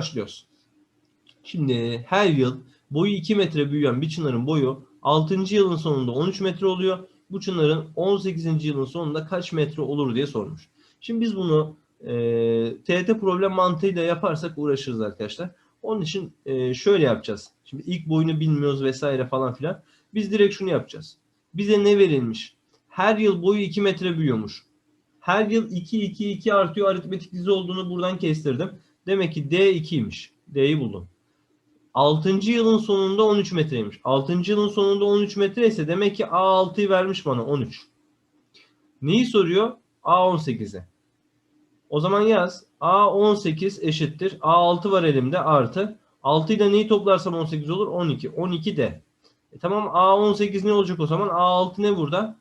Başlıyoruz. Şimdi her yıl boyu 2 metre büyüyen bir çınarın boyu 6. yılın sonunda 13 metre oluyor. Bu çınarın 18. yılın sonunda kaç metre olur diye sormuş. Şimdi biz bunu e, TET problem mantığıyla yaparsak uğraşırız arkadaşlar. Onun için e, şöyle yapacağız. Şimdi ilk boyunu bilmiyoruz vesaire falan filan. Biz direkt şunu yapacağız. Bize ne verilmiş? Her yıl boyu 2 metre büyüyormuş. Her yıl 2 2 2 artıyor aritmetik dizi olduğunu buradan kestirdim. Demek ki D 2'ymiş. D'yi buldum. 6. yılın sonunda 13 metreymiş. 6. yılın sonunda 13 metre ise demek ki A6'yı vermiş bana 13. Neyi soruyor? A18'e. O zaman yaz. A18 eşittir. A6 var elimde artı. 6 ile neyi toplarsam 18 olur? 12. 12 de. E tamam A18 ne olacak o zaman? A6 ne burada?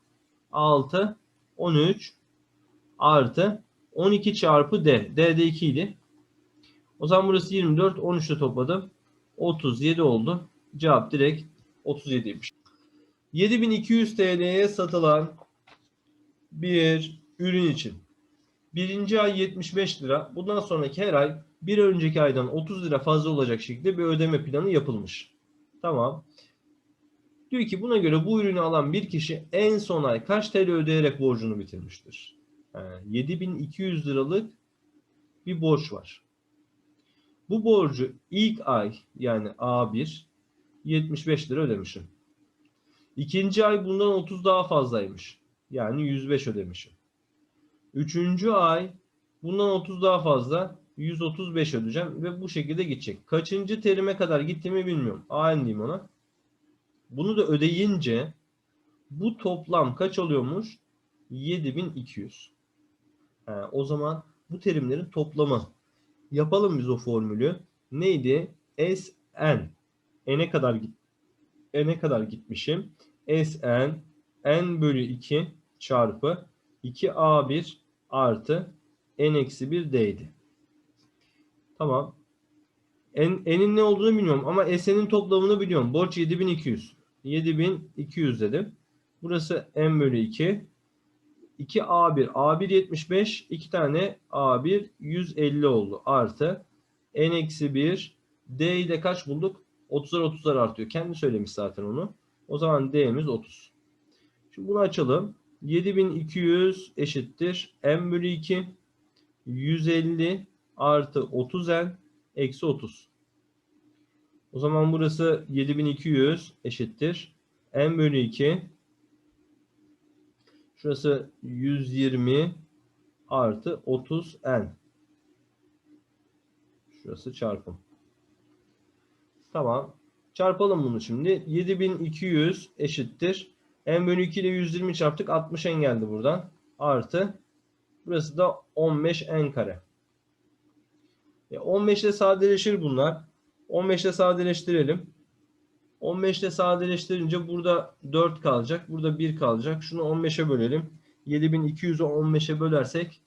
A6 13 artı 12 çarpı D. D de 2 idi. O zaman burası 24. 13 ile topladım. 37 oldu. Cevap direkt 37'ymiş. 7200 TL'ye satılan bir ürün için. Birinci ay 75 lira. Bundan sonraki her ay bir önceki aydan 30 lira fazla olacak şekilde bir ödeme planı yapılmış. Tamam. Diyor ki buna göre bu ürünü alan bir kişi en son ay kaç TL ödeyerek borcunu bitirmiştir? Yani 7200 liralık bir borç var. Bu borcu ilk ay yani A1 75 lira ödemişim. İkinci ay bundan 30 daha fazlaymış. Yani 105 ödemişim. Üçüncü ay bundan 30 daha fazla 135 ödeyeceğim ve bu şekilde gidecek. Kaçıncı terime kadar gittiğimi bilmiyorum. AN diyeyim ona. Bunu da ödeyince bu toplam kaç oluyormuş? 7200. He, o zaman bu terimlerin toplamı. Yapalım biz o formülü. Neydi? Sn. N'e kadar git N'e kadar gitmişim. Sn n bölü 2 çarpı 2a1 artı n eksi 1 d'ydi. Tamam. N, n'in ne olduğunu bilmiyorum ama S'nin toplamını biliyorum. Borç 7200. 7200 dedim. Burası n bölü 2. 2A1. A1 75. 2 tane A1 150 oldu. Artı N eksi 1. D'yi de kaç bulduk? 30'lar 30'lar artıyor. Kendi söylemiş zaten onu. O zaman D'miz 30. Şimdi bunu açalım. 7200 eşittir. N bölü 2. 150 artı 30N eksi 30. O zaman burası 7200 eşittir. N bölü 2 Şurası 120 artı 30n. Şurası çarpım. Tamam. Çarpalım bunu şimdi. 7200 eşittir. n bölü 2 ile 120 çarptık. 60 n geldi buradan. Artı. Burası da 15 n kare. E 15 ile sadeleşir bunlar. 15 ile sadeleştirelim. 15 ile sadeleştirince burada 4 kalacak. Burada 1 kalacak. Şunu 15'e bölelim. 7200'ü 15'e bölersek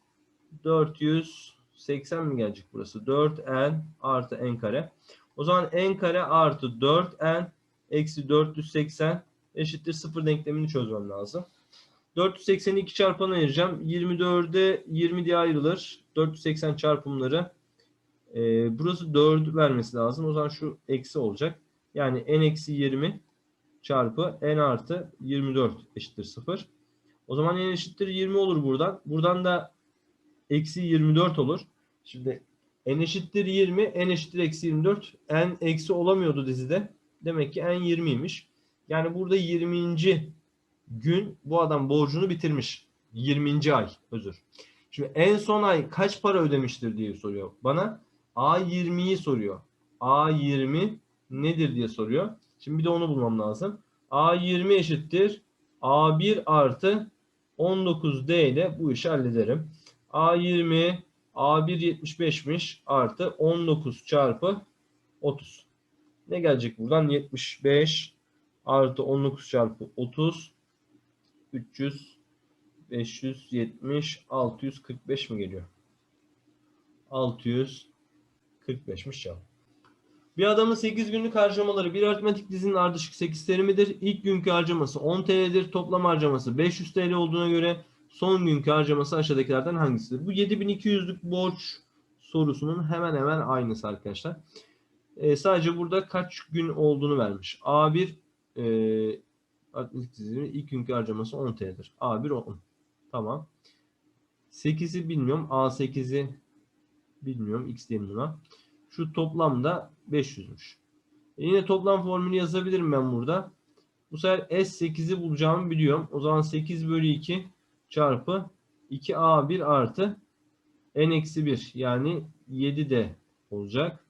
480 mi gelecek burası? 4n artı n kare. O zaman n kare artı 4n eksi 480 eşittir 0 denklemini çözmem lazım. 480'i 2 çarpana ayıracağım. 24'e 20 diye ayrılır. 480 çarpımları. Ee, burası 4 vermesi lazım. O zaman şu eksi olacak. Yani n eksi 20 çarpı n artı 24 eşittir 0. O zaman n eşittir 20 olur buradan. Buradan da eksi 24 olur. Şimdi n eşittir 20, n eşittir eksi 24. n eksi olamıyordu dizide. Demek ki n 20'ymiş. Yani burada 20. gün bu adam borcunu bitirmiş. 20. ay özür. Şimdi en son ay kaç para ödemiştir diye soruyor bana. A20'yi soruyor. A20 nedir diye soruyor. Şimdi bir de onu bulmam lazım. A20 eşittir. A1 artı 19D ile bu işi hallederim. A20 A1 75'miş artı 19 çarpı 30. Ne gelecek buradan? 75 artı 19 çarpı 30 300 570 645 mi geliyor? 645'miş cevap. Bir adamın 8 günlük harcamaları bir aritmetik dizinin ardışık 8 terimidir. İlk günkü harcaması 10 TL'dir. Toplam harcaması 500 TL olduğuna göre son günkü harcaması aşağıdakilerden hangisidir? Bu 7200'lük borç sorusunun hemen hemen aynısı arkadaşlar. E, sadece burada kaç gün olduğunu vermiş. A1 e, atletik dizilimi ilk günkü harcaması 10 TL'dir. A1 10. Tamam. 8'i bilmiyorum. A8'i bilmiyorum. X diyelim buna. Şu toplamda 500'müş. E yine toplam formülü yazabilirim ben burada. Bu sefer S8'i bulacağımı biliyorum. O zaman 8 bölü 2 çarpı 2A1 artı N-1 yani 7D olacak.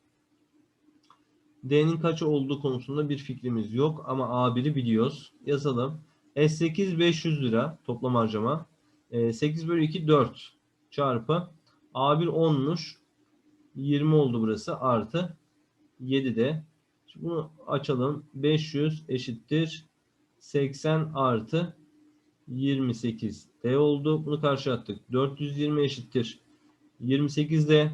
D'nin kaç olduğu konusunda bir fikrimiz yok ama A1'i biliyoruz. Yazalım. S8 500 lira toplam harcama. E, 8 bölü 2 4 çarpı A1 10'muş. 20 oldu burası artı 7 de. Şimdi bunu açalım. 500 eşittir 80 artı 28 D oldu. Bunu karşı attık. 420 eşittir 28 D.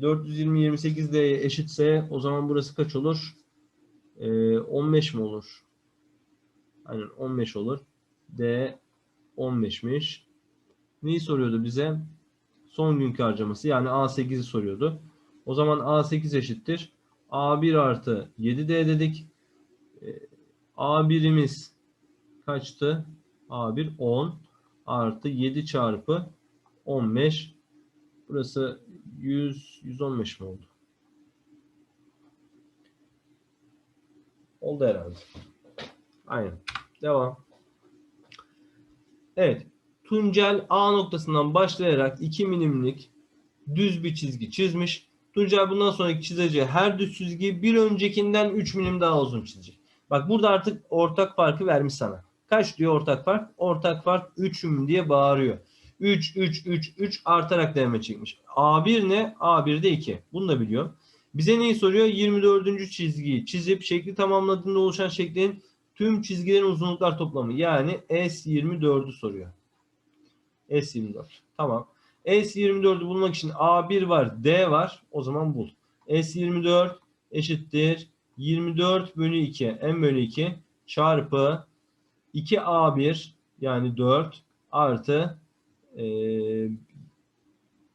420 28 D eşitse o zaman burası kaç olur? Ee, 15 mi olur? Aynen 15 olur. D 15'miş. Neyi soruyordu bize? Son günkü harcaması yani A8'i soruyordu. O zaman A8 eşittir. A1 artı 7D dedik. Ee, A1'imiz kaçtı? A1 10 artı 7 çarpı 15. Burası 100 115 mi oldu? Oldu herhalde. Aynen. Devam. Evet. Tuncel A noktasından başlayarak 2 milimlik düz bir çizgi çizmiş. Tuncel bundan sonraki çizeceği her düz çizgi bir öncekinden 3 milim daha uzun çizecek. Bak burada artık ortak farkı vermiş sana. Kaç diyor ortak fark? Ortak fark 3'üm diye bağırıyor. 3, 3, 3, 3 artarak deneme çekmiş. A1 ne? A1'de 2. Bunu da biliyor. Bize neyi soruyor? 24. çizgiyi çizip şekli tamamladığında oluşan şeklin tüm çizgilerin uzunluklar toplamı. Yani S24'ü soruyor. S24. Tamam. S24'ü bulmak için A1 var, D var. O zaman bul. S24 eşittir 24 bölü 2 m bölü 2 çarpı 2A1 yani 4 artı e,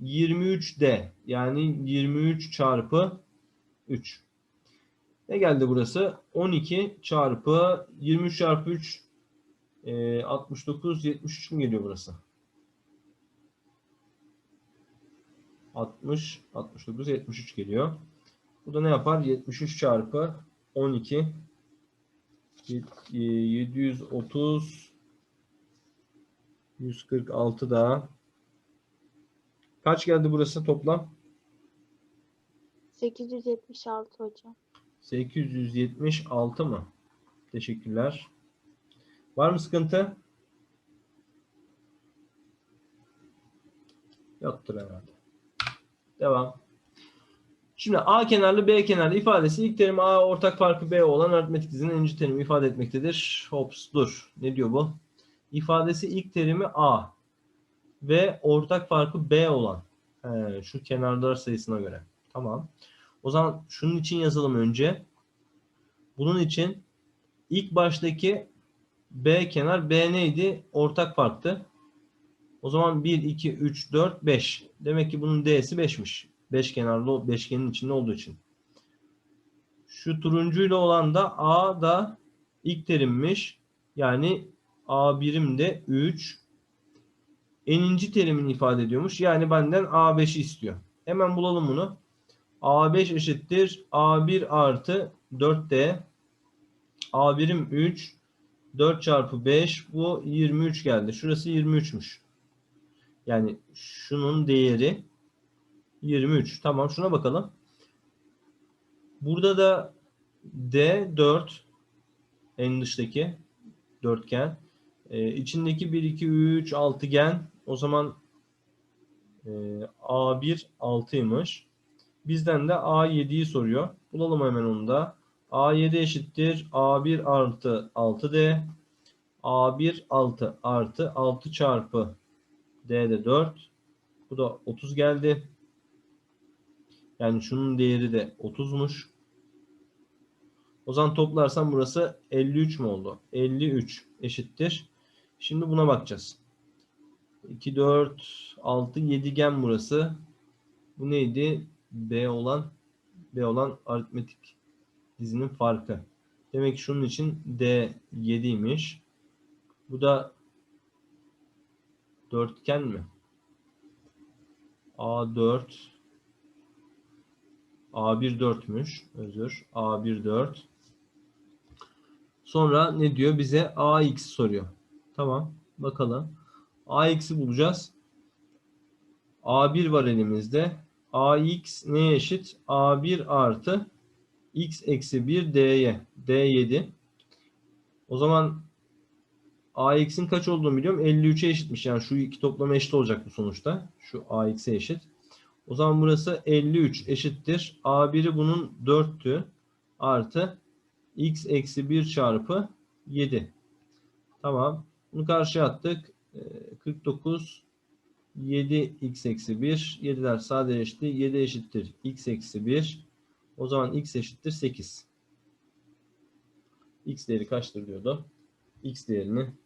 23D yani 23 çarpı 3. Ne geldi burası? 12 çarpı 23 çarpı 3 e, 69 73 mi geliyor burası? 60 69 73 geliyor. Bu da ne yapar? 73 çarpı 12 730 146 daha. Kaç geldi burası toplam? 876 hocam. 876 mı? Teşekkürler. Var mı sıkıntı? Yoktur herhalde. Devam. Şimdi A kenarlı B kenarlı ifadesi ilk terim A ortak farkı B olan aritmetik dizinin ikinci terimi ifade etmektedir. Hops dur. Ne diyor bu? İfadesi ilk terimi A ve ortak farkı B olan He, şu kenarlar sayısına göre. Tamam. O zaman şunun için yazalım önce. Bunun için ilk baştaki B kenar B neydi? Ortak farktı. O zaman 1, 2, 3, 4, 5. Demek ki bunun D'si 5'miş. 5 kenarlı beşgenin içinde olduğu için. Şu turuncuyla olan da A da ilk terimmiş. Yani A birim de 3. Eninci terimini ifade ediyormuş. Yani benden A5'i istiyor. Hemen bulalım bunu. A5 eşittir. A1 artı 4D. A birim 3. 4 çarpı 5. Bu 23 geldi. Şurası 23'müş. Yani şunun değeri 23. Tamam şuna bakalım. Burada da D 4 en dıştaki dörtgen. Ee, içindeki 1, 2, 3 altıgen. O zaman e, A1 6'ymış. Bizden de A7'yi soruyor. Bulalım hemen onu da. A7 eşittir. A1 artı 6D. A1 6 artı 6 çarpı D'de 4. Bu da 30 geldi. Yani şunun değeri de 30'muş. O zaman toplarsam burası 53 mü oldu? 53 eşittir. Şimdi buna bakacağız. 2, 4, 6, 7gen burası. Bu neydi? B olan B olan aritmetik dizinin farkı. Demek ki şunun için D 7'ymiş. Bu da dörtgen mi? A4 A1 4'müş. Özür. A1 4. Sonra ne diyor? Bize AX soruyor. Tamam. Bakalım. AX'i bulacağız. A1 var elimizde. AX neye eşit? A1 artı X eksi 1 D'ye. D7. O zaman AX'in kaç olduğunu biliyorum. 53'e eşitmiş. Yani şu iki toplamı eşit olacak bu sonuçta. Şu AX'e eşit. O zaman burası 53 eşittir. A1'i bunun 4'tü. Artı X eksi 1 çarpı 7. Tamam. Bunu karşıya attık. Ee, 49 7 x eksi 1. 7'ler sadeleşti. 7 eşittir x eksi 1. O zaman x eşittir 8. x değeri kaçtır diyordu. x değerini.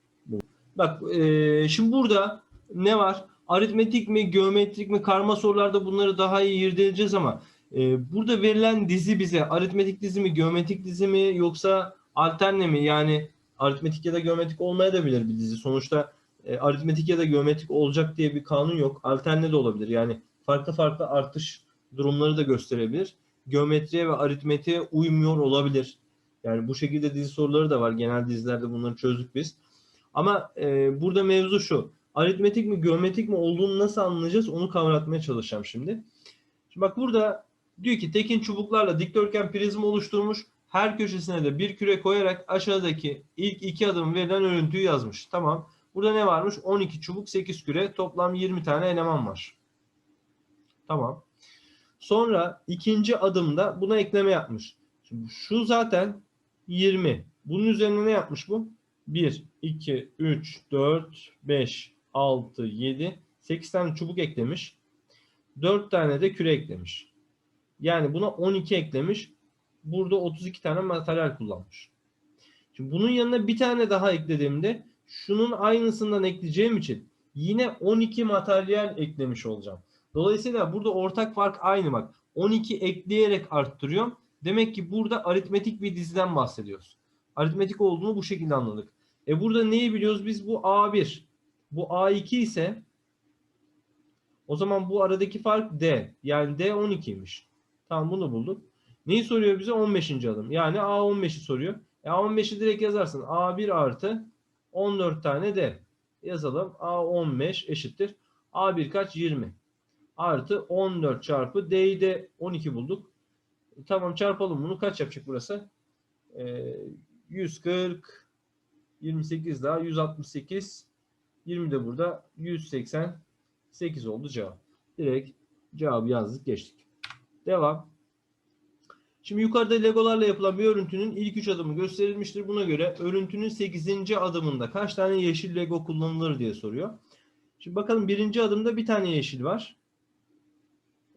Bak eee, şimdi burada ne var? Aritmetik mi, geometrik mi, karma sorularda bunları daha iyi irdeleyeceğiz ama eee, burada verilen dizi bize aritmetik dizi mi, geometrik dizi mi yoksa alterne mi? Yani aritmetik ya da geometrik olmayabilir bir dizi. Sonuçta e, aritmetik ya da geometrik olacak diye bir kanun yok. Alterne de olabilir. Yani farklı farklı artış durumları da gösterebilir. Geometriye ve aritmetiğe uymuyor olabilir. Yani bu şekilde dizi soruları da var. Genel dizilerde bunları çözdük biz. Ama e, burada mevzu şu. Aritmetik mi geometrik mi olduğunu nasıl anlayacağız onu kavratmaya çalışacağım şimdi. Şimdi bak burada diyor ki tekin çubuklarla dikdörtgen prizma oluşturmuş. Her köşesine de bir küre koyarak aşağıdaki ilk iki adım verilen örüntüyü yazmış. Tamam. Burada ne varmış? 12 çubuk, 8 küre. Toplam 20 tane eleman var. Tamam. Sonra ikinci adımda buna ekleme yapmış. Şimdi şu zaten 20. Bunun üzerine ne yapmış bu? 1, 2, 3, 4, 5, 6, 7, 8 tane çubuk eklemiş. 4 tane de küre eklemiş. Yani buna 12 eklemiş. Burada 32 tane materyal kullanmış. Şimdi bunun yanına bir tane daha eklediğimde şunun aynısından ekleyeceğim için yine 12 materyal eklemiş olacağım. Dolayısıyla burada ortak fark aynı bak. 12 ekleyerek arttırıyorum. Demek ki burada aritmetik bir diziden bahsediyoruz. Aritmetik olduğunu bu şekilde anladık. E burada neyi biliyoruz biz? Bu A1. Bu A2 ise o zaman bu aradaki fark D. Yani D 12'ymiş. Tamam bunu bulduk. Neyi soruyor bize? 15. adım. Yani A15'i soruyor. E A15'i direkt yazarsın. A1 artı 14 tane de yazalım. A15 eşittir. A1 kaç? 20. Artı 14 çarpı D'yi de 12 bulduk. E, tamam çarpalım bunu. Kaç yapacak burası? E, 140 28 daha 168 20 de burada 188 oldu cevap. Direkt cevabı yazdık geçtik. Devam. Şimdi yukarıda legolarla yapılan bir örüntünün ilk 3 adımı gösterilmiştir. Buna göre örüntünün 8. adımında kaç tane yeşil lego kullanılır diye soruyor. Şimdi bakalım birinci adımda bir tane yeşil var.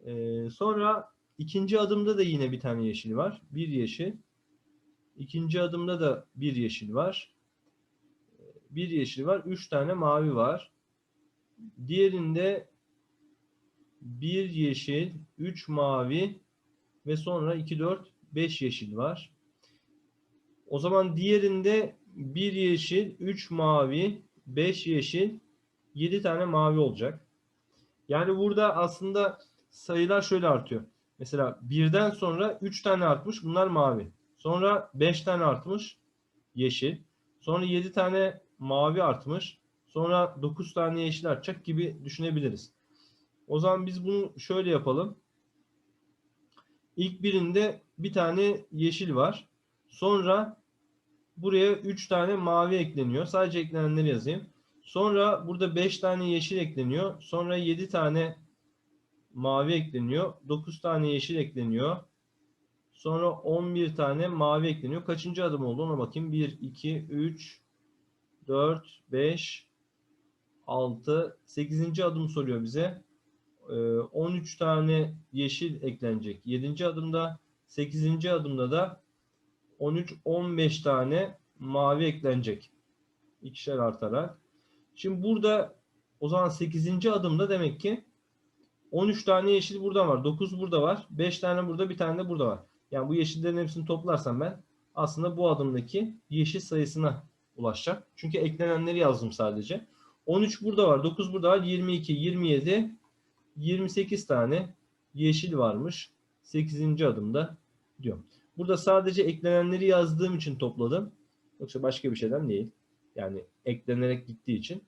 Ee, sonra ikinci adımda da yine bir tane yeşil var. Bir yeşil. İkinci adımda da bir yeşil var. Bir yeşil var. Üç tane mavi var. Diğerinde bir yeşil, üç mavi, ve sonra 2, 4, 5 yeşil var. O zaman diğerinde 1 yeşil, 3 mavi, 5 yeşil, 7 tane mavi olacak. Yani burada aslında sayılar şöyle artıyor. Mesela birden sonra 3 tane artmış bunlar mavi. Sonra 5 tane artmış yeşil. Sonra 7 tane mavi artmış. Sonra 9 tane yeşil artacak gibi düşünebiliriz. O zaman biz bunu şöyle yapalım. İlk birinde bir tane yeşil var. Sonra buraya 3 tane mavi ekleniyor. Sadece eklenenleri yazayım. Sonra burada 5 tane yeşil ekleniyor. Sonra 7 tane mavi ekleniyor. 9 tane yeşil ekleniyor. Sonra 11 tane mavi ekleniyor. Kaçıncı adım oldu ona bakayım. 1, 2, 3, 4, 5, 6, 8. adım soruyor bize. 13 tane yeşil eklenecek. 7. adımda 8. adımda da 13 15 tane mavi eklenecek. İkişer artarak. Şimdi burada o zaman 8. adımda demek ki 13 tane yeşil burada var. 9 burada var. 5 tane burada bir tane de burada var. Yani bu yeşillerin hepsini toplarsam ben aslında bu adımdaki yeşil sayısına ulaşacağım. Çünkü eklenenleri yazdım sadece. 13 burada var. 9 burada var. 22, 27, 28 tane yeşil varmış. 8. adımda diyorum. Burada sadece eklenenleri yazdığım için topladım. Yoksa başka bir şeyden değil. Yani eklenerek gittiği için.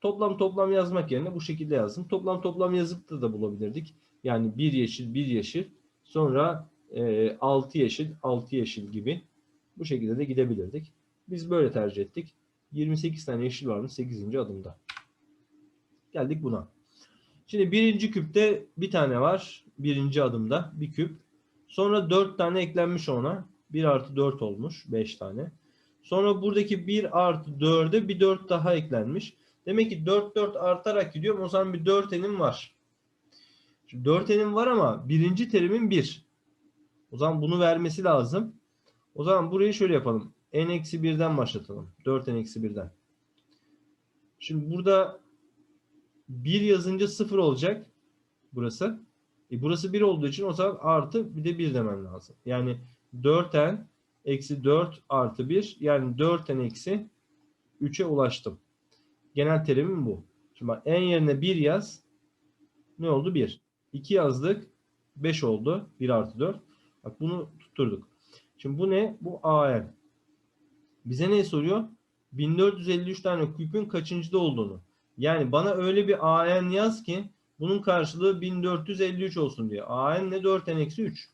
Toplam toplam yazmak yerine bu şekilde yazdım. Toplam toplam yazıp da, da bulabilirdik. Yani bir yeşil, bir yeşil. Sonra e, 6 yeşil, 6 yeşil gibi. Bu şekilde de gidebilirdik. Biz böyle tercih ettik. 28 tane yeşil varmış 8. adımda. Geldik buna. Şimdi birinci küpte bir tane var. Birinci adımda bir küp. Sonra 4 tane eklenmiş ona. 1 artı 4 olmuş. 5 tane. Sonra buradaki 1 artı 4'e bir 4 daha eklenmiş. Demek ki 4 4 artarak gidiyorum. O zaman bir 4 enim var. Şimdi 4 enim var ama birinci terimin 1. O zaman bunu vermesi lazım. O zaman burayı şöyle yapalım. N-1'den başlatalım. 4n-1'den. Şimdi burada 1 yazınca 0 olacak. Burası. E burası 1 olduğu için o zaman artı bir de 1 demem lazım. Yani 4n eksi 4 artı 1 yani 4n eksi 3'e ulaştım. Genel terimim bu. Şimdi bak n yerine 1 yaz. Ne oldu? 1. 2 yazdık. 5 oldu. 1 artı 4. Bak bunu tutturduk. Şimdi bu ne? Bu AN. Bize ne soruyor? 1453 tane küpün kaçıncıda olduğunu. Yani bana öyle bir AN yaz ki bunun karşılığı 1453 olsun diye. AN ne? 4n eksi 3.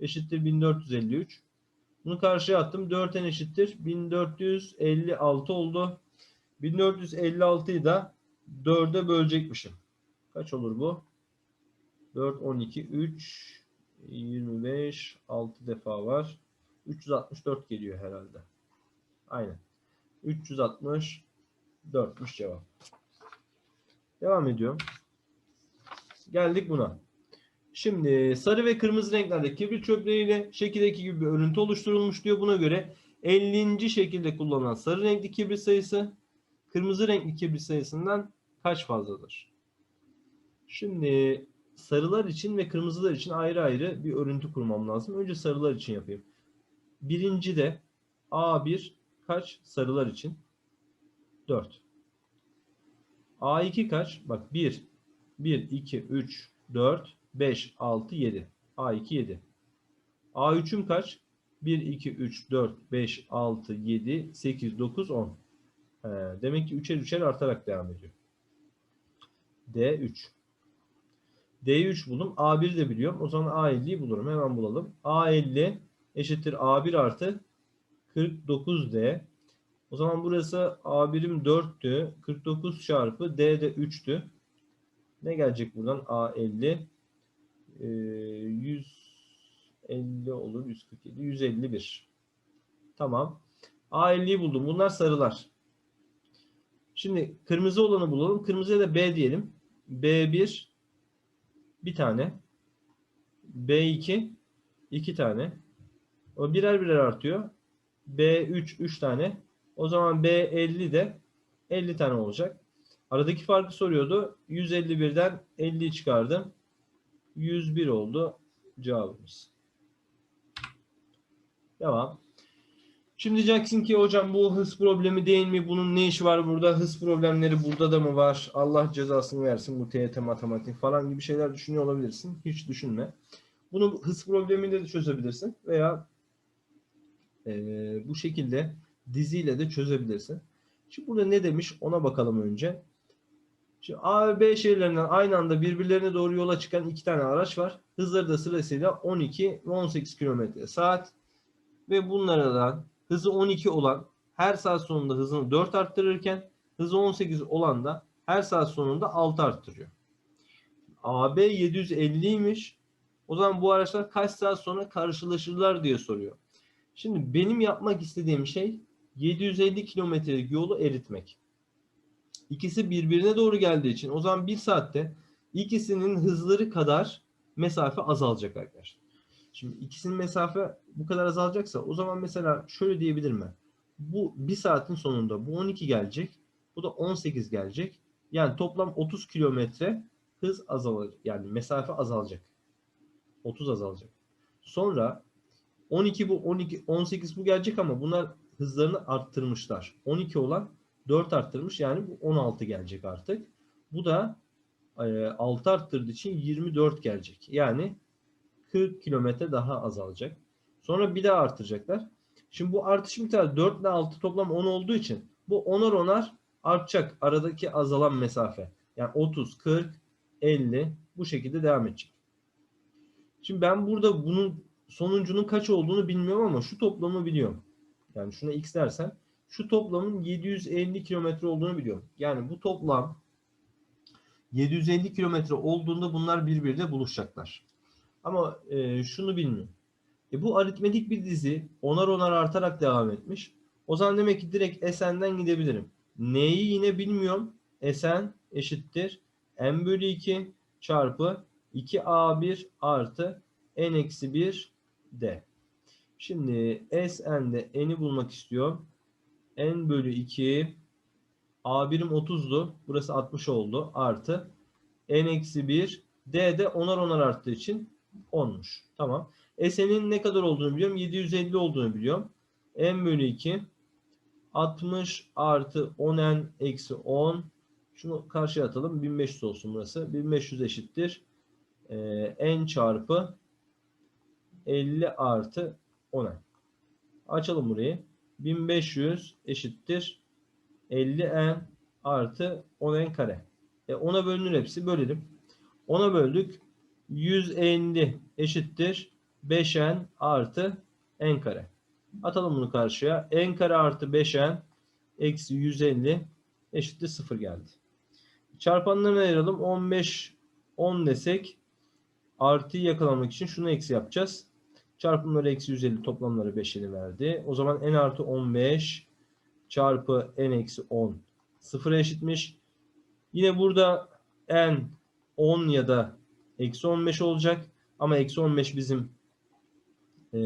Eşittir 1453. Bunu karşıya attım. 4n eşittir. 1456 oldu. 1456'yı da 4'e bölecekmişim. Kaç olur bu? 4, 12, 3, 25, 6 defa var. 364 geliyor herhalde. Aynen. 364'müş cevap. Devam ediyorum. Geldik buna. Şimdi sarı ve kırmızı renklerde kibrit çöpleriyle şekildeki gibi bir örüntü oluşturulmuş diyor. Buna göre 50. şekilde kullanılan sarı renkli kibrit sayısı kırmızı renkli kibrit sayısından kaç fazladır? Şimdi sarılar için ve kırmızılar için ayrı ayrı bir örüntü kurmam lazım. Önce sarılar için yapayım. Birinci de A1 kaç? Sarılar için 4. A2 kaç? Bak 1, 1, 2, 3, 4, 5, 6, 7. A2 7. A3'üm kaç? 1, 2, 3, 4, 5, 6, 7, 8, 9, 10. He, demek ki üçer üçer artarak devam ediyor. D3. D3 buldum. A1 de biliyorum. O zaman A50'yi bulurum. Hemen bulalım. A50 eşittir A1 artı 49D. O zaman burası A1'im 4'tü. 49 çarpı D de 3'tü. Ne gelecek buradan? A50 ee, 150 olur. 147. 151. Tamam. A50'yi buldum. Bunlar sarılar. Şimdi kırmızı olanı bulalım. Kırmızıya da B diyelim. B1 bir tane. B2 iki tane. O birer birer artıyor. B3 3 tane. O zaman B50 de 50 tane olacak. Aradaki farkı soruyordu. 151'den 50'yi çıkardım. 101 oldu cevabımız. Devam. Şimdi diyeceksin ki hocam bu hız problemi değil mi? Bunun ne işi var burada? Hız problemleri burada da mı var? Allah cezasını versin bu TYT matematik falan gibi şeyler düşünüyor olabilirsin. Hiç düşünme. Bunu hız probleminde de çözebilirsin veya e, bu şekilde diziyle de çözebilirsin. Şimdi burada ne demiş ona bakalım önce. Şimdi A ve B şehirlerinden aynı anda birbirlerine doğru yola çıkan iki tane araç var. Hızları da sırasıyla 12 ve 18 km saat. Ve bunlardan hızı 12 olan her saat sonunda hızını 4 arttırırken hızı 18 olan da her saat sonunda 6 arttırıyor. AB 750'ymiş. O zaman bu araçlar kaç saat sonra karşılaşırlar diye soruyor. Şimdi benim yapmak istediğim şey 750 kilometrelik yolu eritmek. İkisi birbirine doğru geldiği için o zaman bir saatte ikisinin hızları kadar mesafe azalacak arkadaşlar. Şimdi ikisinin mesafe bu kadar azalacaksa o zaman mesela şöyle diyebilirim ben. Bu bir saatin sonunda bu 12 gelecek. Bu da 18 gelecek. Yani toplam 30 kilometre hız azalır. Yani mesafe azalacak. 30 azalacak. Sonra 12 bu 12 18 bu gelecek ama bunlar hızlarını arttırmışlar. 12 olan 4 arttırmış yani bu 16 gelecek artık. Bu da e, 6 arttırdığı için 24 gelecek. Yani 40 kilometre daha azalacak. Sonra bir daha artıracaklar. Şimdi bu artış miktarı 4 ile 6 toplam 10 olduğu için bu onar onar artacak aradaki azalan mesafe. Yani 30, 40, 50 bu şekilde devam edecek. Şimdi ben burada bunun sonuncunun kaç olduğunu bilmiyorum ama şu toplamı biliyorum. Yani şuna x dersen şu toplamın 750 kilometre olduğunu biliyorum. Yani bu toplam 750 kilometre olduğunda bunlar birbirine buluşacaklar. Ama e, şunu bilmiyorum. E, bu aritmetik bir dizi onar onar artarak devam etmiş. O zaman demek ki direkt Sn'den gidebilirim. Neyi yine bilmiyorum. Sn eşittir n bölü 2 çarpı 2a1 artı n eksi 1 d. Şimdi Sn'de n'i bulmak istiyorum. n bölü 2 a birim 30'du. Burası 60 oldu. Artı n eksi 1 d de onar onar arttığı için 10'muş. Tamam. S'nin ne kadar olduğunu biliyorum. 750 olduğunu biliyorum. n bölü 2 60 artı 10n eksi 10 şunu karşıya atalım. 1500 olsun burası. 1500 eşittir. Ee, n çarpı 50 artı 10n. Açalım burayı. 1500 eşittir 50n artı 10n kare. E 10'a bölünür hepsi. Bölelim. 10'a böldük. 150 eşittir 5n artı n kare. Atalım bunu karşıya. n kare artı 5n eksi 150 eşittir 0 geldi. Çarpanlarını ayıralım. 15 10 desek artıyı yakalamak için şunu eksi yapacağız. Çarpımları eksi 150 toplamları 5'ini verdi. O zaman n artı 15 çarpı n eksi 10 sıfıra eşitmiş. Yine burada n 10 ya da eksi 15 olacak. Ama eksi 15 bizim e,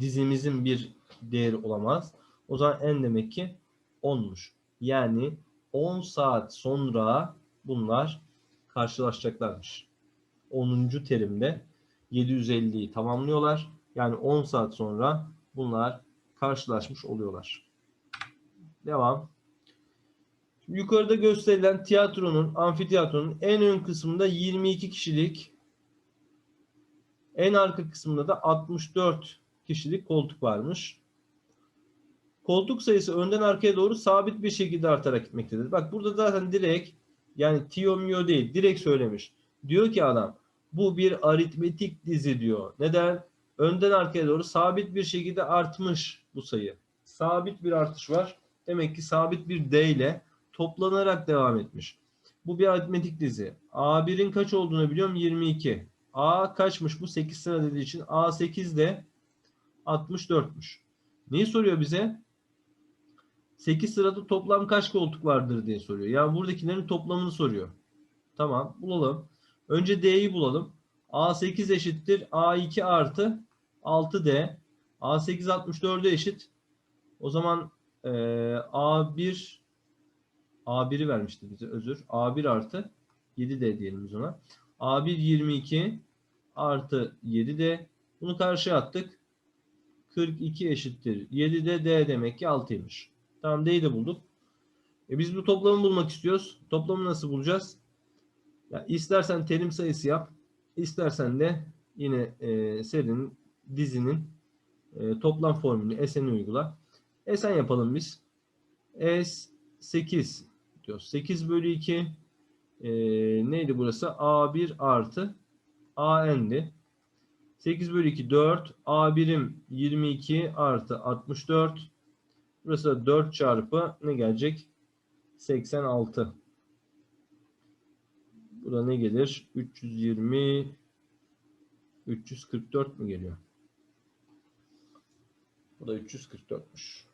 dizimizin bir değeri olamaz. O zaman n demek ki 10'muş. Yani 10 saat sonra bunlar karşılaşacaklarmış. 10. terimde 750'yi tamamlıyorlar. Yani 10 saat sonra bunlar karşılaşmış oluyorlar. Devam. Yukarıda gösterilen tiyatronun, amfiteyatronun en ön kısmında 22 kişilik, en arka kısmında da 64 kişilik koltuk varmış. Koltuk sayısı önden arkaya doğru sabit bir şekilde artarak gitmektedir. Bak burada zaten direkt yani tiyo miyo değil direkt söylemiş. Diyor ki adam bu bir aritmetik dizi diyor. Neden? Önden arkaya doğru sabit bir şekilde artmış bu sayı. Sabit bir artış var. Demek ki sabit bir D ile toplanarak devam etmiş. Bu bir aritmetik dizi. A1'in kaç olduğunu biliyorum 22. A kaçmış bu 8 sıra dediği için A8 de 64'müş. Neyi soruyor bize? 8 sırada toplam kaç koltuk vardır diye soruyor. Yani buradakilerin toplamını soruyor. Tamam bulalım. Önce D'yi bulalım. A8 eşittir A2 artı 6D. A8 64'e eşit. O zaman e, A1 A1'i vermişti bize özür. A1 artı 7D diyelim biz ona. A1 22 artı 7D. Bunu karşıya attık. 42 eşittir 7D D demek ki 6'ymış. Tamam D'yi de bulduk. E biz bu toplamı bulmak istiyoruz. Toplamı nasıl bulacağız? Ya istersen terim sayısı yap. istersen de yine e, serinin dizinin e, toplam formülünü Sn'i uygula. Sn yapalım biz. S8 diyor. 8 bölü 2 e, neydi burası? A1 artı AN'di. 8 bölü 2 4. A1'im 22 artı 64. Burası da 4 çarpı ne gelecek? 86. Bu da ne gelir? 320 344 mü geliyor? Bu da 344'müş.